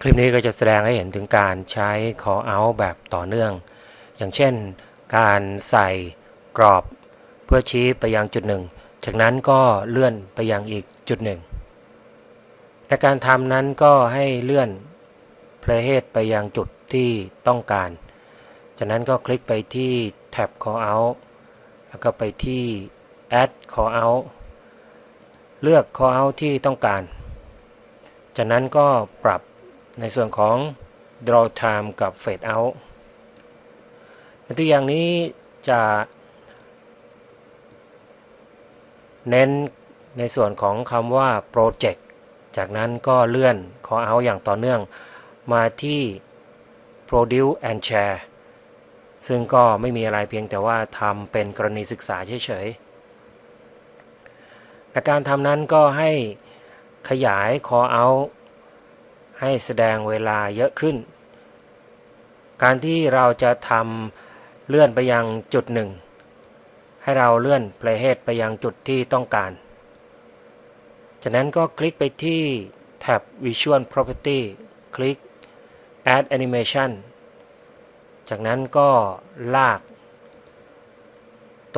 คลิปนี้ก็จะแสดงให้เห็นถึงการใช้ call out แบบต่อเนื่อง อย่างเช่น การใส่กรอบ เพื่อชี้ไปยังจุดหนึ่ง จากนั้นก็เลื่อนไปยังอีกจุดหนึ่งในการทำนั้นก็ให้เลื่อน playhead ไปยังจุดที่ต้องการ จากนั้นก็คลิกไปที่แท็บ call out แล้วก็ไปที่ add call out เลือก call out ที่ต้องการ จากนั้นก็ปรับ ในส่วนของ draw time กับ fade out ในตัวอย่างนี้จะเน้นในส่วนของคำว่า project จากนั้นก็เลื่อน call out อย่างต่อเนื่องมาที่ produce and share ซึ่งก็ไม่มีอะไรเพียงแต่ว่าทำเป็นกรณีศึกษาเฉยๆในการทำนั้นก็ให้ขยาย call out ให้แสดงเวลาเยอะขึ้น การที่เราจะทำเลื่อนไปยังจุดหนึ่ง ให้เราเลื่อน playhead ไปยังจุดที่ต้องการ จากนั้นก็คลิกไปที่แท็บ Visual Property คลิก Add Animation จากนั้นก็ลาก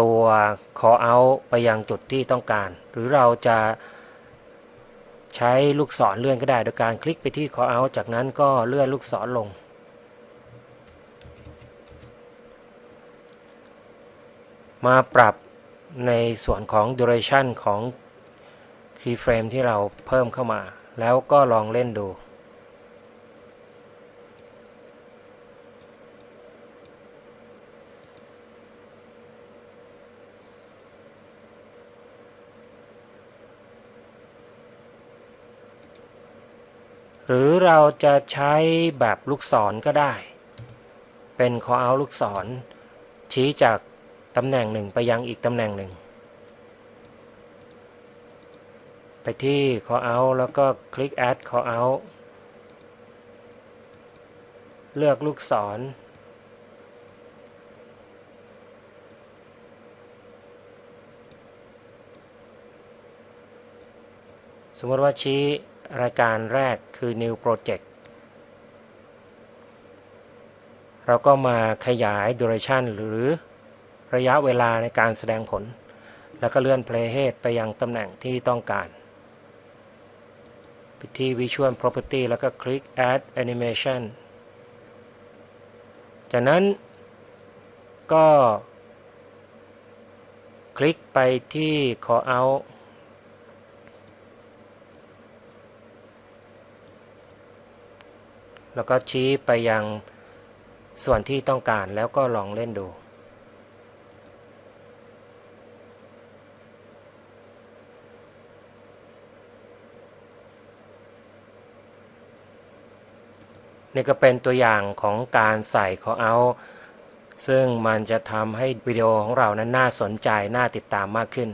ตัว call out ไปยังจุดที่ต้องการ หรือเราจะ ใช้ลูกศรเลื่อนก็ได้ โดยการคลิกไปที่ call out จากนั้นก็เลื่อนลูกศรลง มาปรับในส่วนของ duration ของ keyframe ที่เราเพิ่มเข้ามา แล้วก็ลองเล่นดู หรือเราจะใช้แบบลูกศรก็ได้ เป็น call out ลูกศร ชี้จากตำแหน่งหนึ่งไปยังอีกตำแหน่งหนึ่ง ไปที่ call out แล้วก็คลิก add call out เลือกลูกศร สมมติว่าชี้ รายการแรกคือ new project เราก็มาขยาย duration หรือระยะเวลาในการแสดงผล แล้วก็เลื่อน playhead ไปยังตำแหน่งที่ต้องการไปที่ visual property แล้วก็คลิก add animation จากนั้นก็ คลิกไปที่ call out แล้วก็ชี้ไปยังส่วนที่ต้องการแล้วก็ลองเล่นดู นี่ก็เป็นตัวอย่างของการใส่ call out ซึ่งมันจะทำให้วิดีโอของเรานั้นน่าสนใจ น่าติดตามมากขึ้น